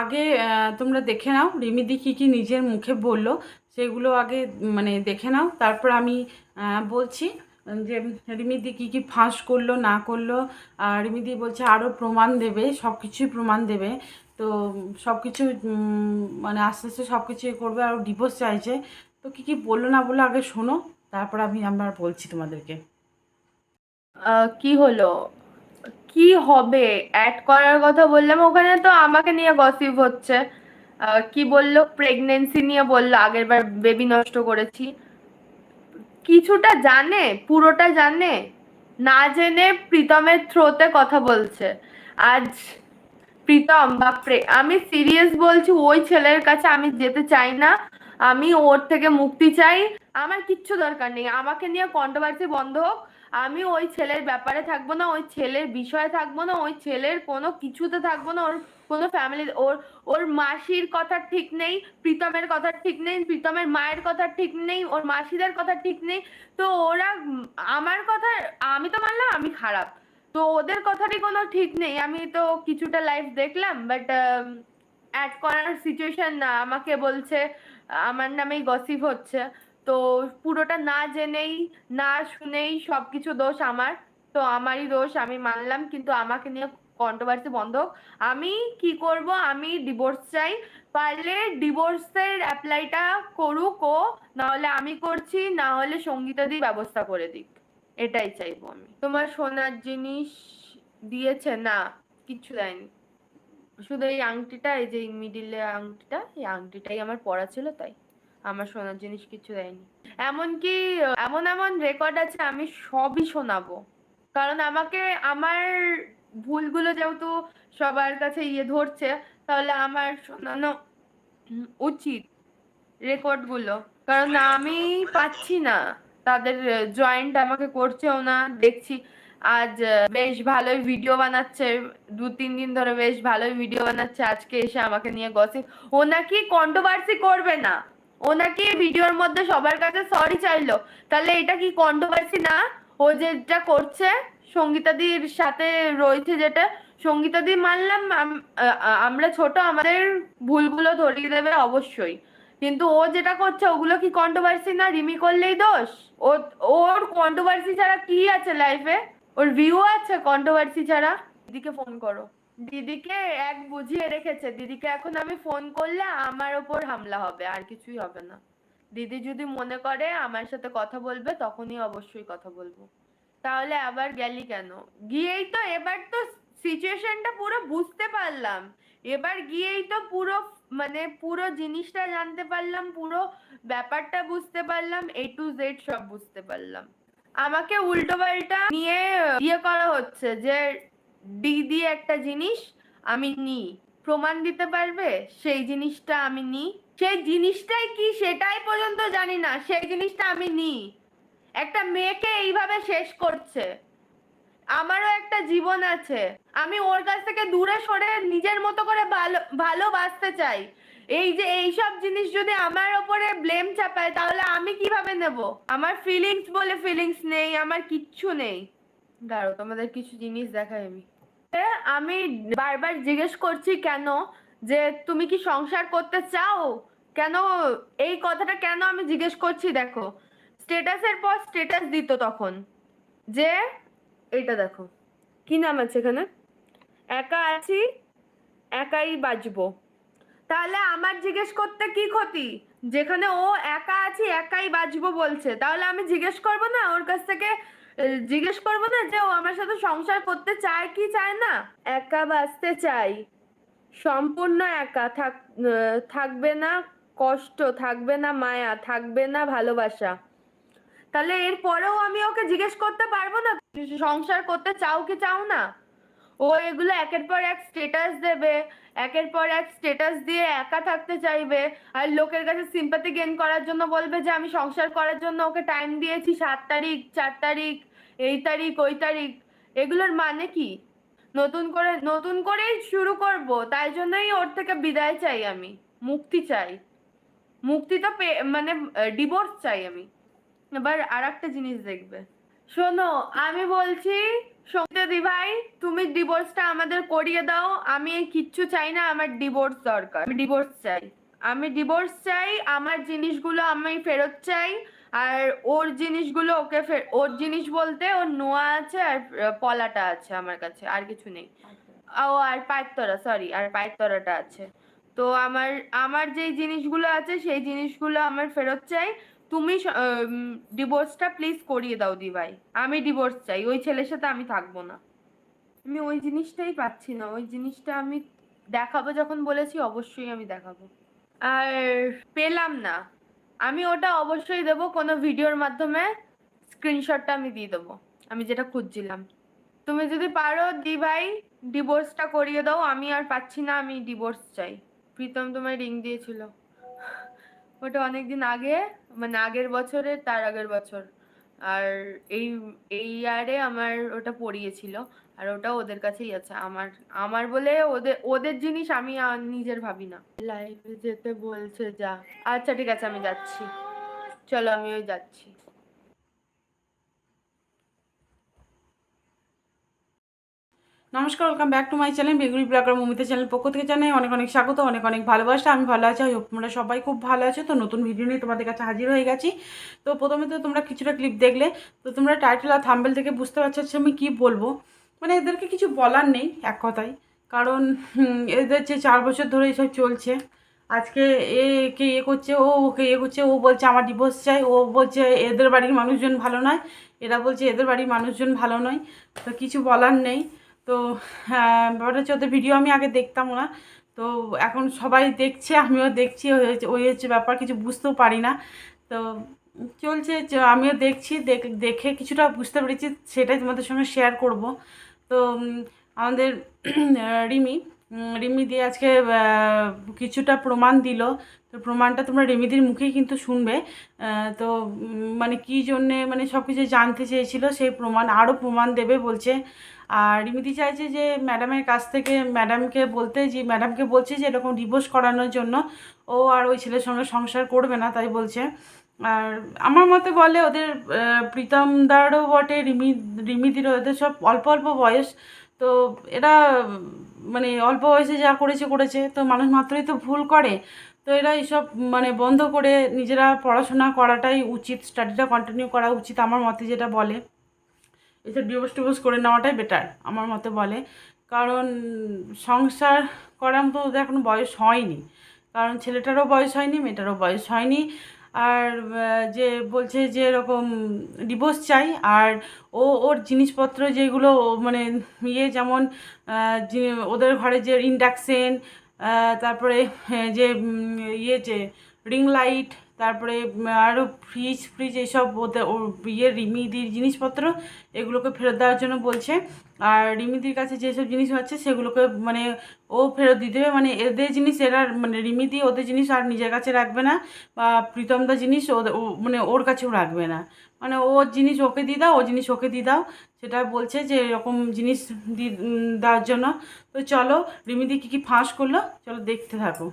আগে তোমরা দেখে নাও, রিমিদি কী কী নিজের মুখে বলল, সেগুলো আগে মানে দেখে নাও। তারপর আমি বলছি যে রিমিদি কী কী ফাঁস করল, না করল, আর রিমিদি বলছে আরও প্রমাণ দেবে সব কিছুই প্রমাণ দেবে। তো সব কিছু মানে আস্তে আস্তে সব কিছু করবে, আর ডিভোর্স চাইছে। তো কী কী বলল, না বলল, আগে শোনো। তারপর আমি আবার বলছি তোমাদেরকে। কি হলো? কি হবে? অ্যাড করার কথা বললাম, ওখানে তো আমাকে নিয়ে গসিপ হচ্ছে। কি বলল? প্রেগনেন্সি নিয়ে বলল, আগের বার বেবি নষ্ট করেছি। কিছুটা জানে, পুরোটা জানে, না জেনে প্রীতমের থ্রোতে কথা বলছে। আজ প্রীতম বাপরে আমি সিরিয়াস বলছি, ওই ছেলের কাছে আমি যেতে চাই না। আমি ওর থেকে মুক্তি চাই। আমার কিচ্ছু দরকার নেই। আমাকে নিয়ে কন্ট্রোভার্সি বন্ধ হোক আমি ওই ছেলের ব্যাপারে থাকব না, ওই ছেলের বিষয়ে থাকব না, ওই ছেলের কোনো কিছুতে থাকব না, ওর কোনো ফ্যামিলি ওর ওর মাসির কথা ঠিক নেই, প্রীতমের কথা ঠিক নেই, প্রীতমের মায়ের কথা ঠিক নেই, ওর মাসিদের কথা ঠিক নেই, তো ওরা আমার কথা, আমি তো মানলাম, আমি খারাপ। তো ওদের কথারই কোনো ঠিক নেই, আমি তো কিছুটা লাইফ দেখলাম বাট অ্যাড করার সিচুয়েশন না, আমাকে বলছে, আমার নামেই গসিপ হচ্ছে। তো পুরোটা না জেনেই, না শুনেই সবকিছু দোষ আমার। তো আমারই দোষ, আমি মানলাম, কিন্তু আমাকে নিয়ে কন্ট্রোভার্সি বন্ধ আমি কি করব? আমি ডিভোর্স চাই। পারলে ডিভোর্সের অ্যাপ্লাইটা করুক ও না হলে আমি করছি না হলে সঙ্গীতাদি ব্যবস্থা করে দিক। এটাই চাইব আমি। তোমার সোনার জিনিস দিয়েছে? না কিচ্ছু দেয়নি। শুধু এই আংটিটা, এই যে মিডিলে আংটিটা, এই আংটিটাই আমার পরা ছিল, তাই। আমার শোনার জিনিস কিছু দেয়নি। এমনকি, এমন এমন রেকর্ড আছে আমি সবই শোনাবো। কারণ আমাকে, আমার ভুলগুলো যেহেতু সবার কাছে ইয়ে ধরছে, তাহলে আমার শোনানো উচিত রেকর্ডগুলো কারণ আমি পাচ্ছি না। তাদের জয়েন্ট আমাকে করছেও না, দেখছি। আজ বেশ ভালোই ভিডিও বানাচ্ছে, দু, তিন দিন ধরে বেশ ভালোই ভিডিও বানাচ্ছে। আজকে এসে আমাকে নিয়ে গসিপ ও নাকি কন্ট্রোভার্সি করবে না। ও নাকি ভিডিওর মধ্যে সবার কাছে সরি চাইলো। তাহলে এটা কি কন্ট্রোভার্সি না? ও যেটা করছে সঙ্গীতাদির সাথে রয়েছে যেটা সঙ্গীতাদি মানলাম আমরা ছোট, আমাদের ভুলগুলো ধরিয়ে দেবে অবশ্যই। কিন্তু ও যেটা করছে, ওগুলো কি কন্ট্রোভার্সি না? রিমি করলেই দোষ? ও, ওর কন্ট্রোভার্সি ছাড়া কি আছে লাইফে ওর ভিউ আছে কন্ট্রোভার্সি ছাড়া? দিদিকে ফোন করো। দিদিকে এক বুঝিয়ে রেখেছে। দিদিকে এখন আমি ফোন করলে আমার ওপর হামলা হবে, আর কিছুই হবে না। দিদি যদি মনে করে আমার সাথে কথা বলবে, তখনই অবশ্যই কথা বলব। তাহলে আবার গেলি কেন? গিয়েই তো এবার তো সিচুয়েশনটা পুরো বুঝতে পারলাম। এবার গিয়েই তো পুরো মানে পুরো জিনিসটা জানতে পারলাম, পুরো ব্যাপারটা বুঝতে পারলাম এ টু জেড সব বুঝতে পারলাম। আমাকে উল্টো পাল্টা নিয়ে ইয়ে করা হচ্ছে যে দিদি একটা জিনিস আমি নিই। প্রমাণ দিতে পারবে? সেই জিনিসটা আমি নিই। সেই জিনিসটাই কি সেটাই পর্যন্ত জানি না। সেই জিনিসটা আমি নিই। একটা মেয়েকে এইভাবে শেষ করছে। আমারও একটা জীবন আছে। আমি ওর কাছ থেকে দূরে সরে নিজের মতো করে ভালো, ভালোবাসতে চাই। এই যে এইসব জিনিস যদি আমার ওপরে ব্লেম চাপায়, তাহলে আমি কীভাবে নেব? আমার ফিলিংস বলে ফিলিংস নেই, আমার কিচ্ছু নেই। দাঁড়ো তোমাদের কিছু জিনিস দেখাই আমি। আমি বারবার জিজ্ঞেস করছি, কেন? যে তুমি কি সংসার করতে চাও? কেন এই কথাটা কেন আমি জিজ্ঞেস করছি দেখো। স্টেটাসের পর স্টেটাস দিত তখন, যে এটা দেখো, কি নাম আছে এখানে? একা আছি, একাই বাঁচবো। তাহলে আমার জিজ্ঞেস করতে কি ক্ষতি? যেখানে ও একা আছি, একাই বাঁচবো বলছে। তাহলে আমি জিজ্ঞেস করব না ওর কাছ থেকে জিজ্ঞেস করব না যে ও আমার সাথে সংসার করতে চায় কি চায় না? একা বাঁচতে চাই। সম্পূর্ণ একা। থাক থাকবে না কষ্ট, থাকবে না মায়া, থাকবে না ভালোবাসা। তাহলে এর পরেও আমি ওকে জিজ্ঞেস করতে পারব না? সংসার করতে চাও কি চাও না? ও এগুলো একের পর এক স্টেটাস দেবে, একের পর এক স্টেটাস দিয়ে একা থাকতে চাইবে। আর লোকের কাছে সিম্পাথি গেন করার জন্য বলবে যে, আমি সংসার করার জন্য ওকে টাইম দিয়েছি সাত তারিখ, চার তারিখ এই তারিখ, ওই তারিখ, এগুলোর মানে কি? নতুন করে, নতুন করেই শুরু করব, তাই জন্যই ওর থেকে বিদায় চাই আমি, মুক্তি চাই। মুক্তি তো মানে ডিভোর্স চাই আমি। এবার আর একটা জিনিস দেখবে। শোনো, আমি বলছি দি ভাই, তুমি ডিভোর্সটা আমাদের করিয়ে দাও, আমি কিচ্ছু চাই না, আমার ডিভোর্স দরকার। আমি ডিভোর্স চাই। আমি ডিভোর্স চাই, আমার জিনিসগুলো আমি ফেরত চাই আর ওর জিনিসগুলো ওকে ফের ওর জিনিস বলতে ওর নোয়া আছে আর পলাটা আছে আমার কাছে আর কিছু নেই। ও আর পায়ের সরি আর পায়ের তরাটা আছে। তো আমার আমার যেই জিনিসগুলো আছে সেই জিনিসগুলো আমার ফেরত চাই। তুমি ডিভোর্সটা প্লিজ করিয়ে দাও দি ভাই আমি ডিভোর্স চাই ওই ছেলের সাথে আমি থাকব না। আমি ওই জিনিসটাই পাচ্ছি না ওই জিনিসটা আমি দেখাবো যখন বলেছি অবশ্যই আমি দেখাবো। আর পেলাম না। আমি ওটা অবশ্যই দেবো, কোনো ভিডিওর মাধ্যমে স্ক্রিনশটটা আমি দিয়ে দেবো। আমি যেটা খুঁজছিলাম। তুমি যদি পারো, দি ভাই ডিভোর্সটা করিয়ে দাও। আমি আর পাচ্ছি না, আমি ডিভোর্স চাই। প্রীতম তোমায় রিং দিয়েছিল। ওটা অনেকদিন আগে মানে আগের বছরে তার আগের বছর। আর এই এই ইয়ারে আমার ওটা পড়িয়েছিল আর ওটা ওদের কাছেই আছে। আমার আমার বলে ওদের ওদের জিনিস আমি নিজের ভাবি না। লাইফে যেতে বলছে যা। আচ্ছা ঠিক আছে, আমি যাচ্ছি। চলো, আমিও যাচ্ছি। নমস্কার welcome back to my channel বেগুড়ি vlogger Mamita channel পক্ষ থেকে জানাই অনেক অনেক স্বাগত, অনেক অনেক ভালোবাসা, আমি ভালো আছি তোমরা সবাই খুব ভালো আছো, তো নতুন ভিডিও নিয়ে তোমাদের কাছে হাজির হয়ে গেছি। তো প্রথমে তো তোমরা কিছুটা ক্লিপ দেখলে, তো তোমরা টাইটেল আর থাম্বেল থেকে বুঝতে পারছ আমি কী বলব। মানে এদেরকে কিছু বলার নেই, এক কথায়। কারণ এদের যে চার বছর ধরে এসব চলছে, আজকে এ কে ইয়ে করছে, ও ওকে ইয়ে করছে, ও বলছে আমার ডিভোর্স চাই, ও বলছে এদের বাড়ির মানুষজন ভালো নয়, এরা বলছে এদের বাড়ির মানুষজন ভালো নয়, তো কিছু বলার নেই। তো ব্যাপারটা হচ্ছে ওদের ভিডিও আমি আগে দেখতাম না। তো এখন সবাই দেখছে, আমিও দেখছি, ওই হচ্ছে- ব্যাপার, কিছু বুঝতেও পারি না। তো চলছে আমিও দেখছি, দেখ- দেখে কিছুটা বুঝতে পেরেছি, সেটাই তোমাদের সঙ্গে শেয়ার করব। তো আমাদের রিমি রিমি দিয়ে আজকে কিছুটা প্রমাণ দিল। তো প্রমাণটা তোমরা রিমিদির মুখেই কিন্তু শুনবে। তো মানে কী জন্যে মানে সব কিছু জানতে চেয়েছিল, সেই প্রমাণ, আরও প্রমাণ দেবে বলছে। আর রিমিদি চাইছে যে ম্যাডামের কাছ থেকে ম্যাডামকে বলতে যে ম্যাডামকে বলছে যে এরকম ডিভোর্স করানোর জন্য। ও আর ওই ছেলের সঙ্গে সংসার করবে না তাই বলছে। আর আমার মতে বলে ওদের আহ, প্রীতমদারও বটে রিমি রিমিদিরও ওদের সব অল্প অল্প বয়স। তো এরা মানে অল্প বয়সে যা করেছে করেছে। তো মানুষ মাত্রই তো ভুল করে। তো এরা এইসব মানে বন্ধ করে নিজেরা পড়াশোনা করাটাই উচিত স্টাডিটা কন্টিনিউ করা উচিত আমার মতে যেটা বলে। এসব ডিভোর্স টিভোর্স করে নেওয়াটাই বেটার আমার মতে বলে। কারণ সংসার করার মতো ওদের এখনও বয়স হয়নি। কারণ ছেলেটারও বয়স হয়নি মেয়েটারও বয়স হয়নি। আর যে বলছে যে এরকম ডিভোর্স চাই আর ও ওর জিনিসপত্র যেগুলো মানে ইয়ে যেমন ওদের ঘরে যে ইন্ডাকশন তারপরে হ্যাঁ, যে ইয়ে যে রিং লাইট তারপরে আরও ফ্রিজ ফ্রিজ এইসব ইয়ে রিমিদির জিনিসপত্র, এগুলোকে ফেরত দেওয়ার জন্য বলছে। আর রিমিদির কাছে যেসব জিনিস আছে, সেগুলোকে মানে ও ফেরত দিতে দেবে মানে এদের জিনিস, এরা মানে রিমিদি ওদের জিনিস আর নিজের কাছে রাখবে না। বা প্রীতমদা জিনিস ওদের ও মানে ওর কাছেও রাখবে না। মানে ওর জিনিস ওকে দিয়ে দাও, ও জিনিস ওকে দিয়ে দাও। সেটা বলছে যে, এরকম জিনিস দি দেওয়ার জন্য। তো চলো, রিমিদি কী কী ফাঁস করল, চলো দেখতে থাকো।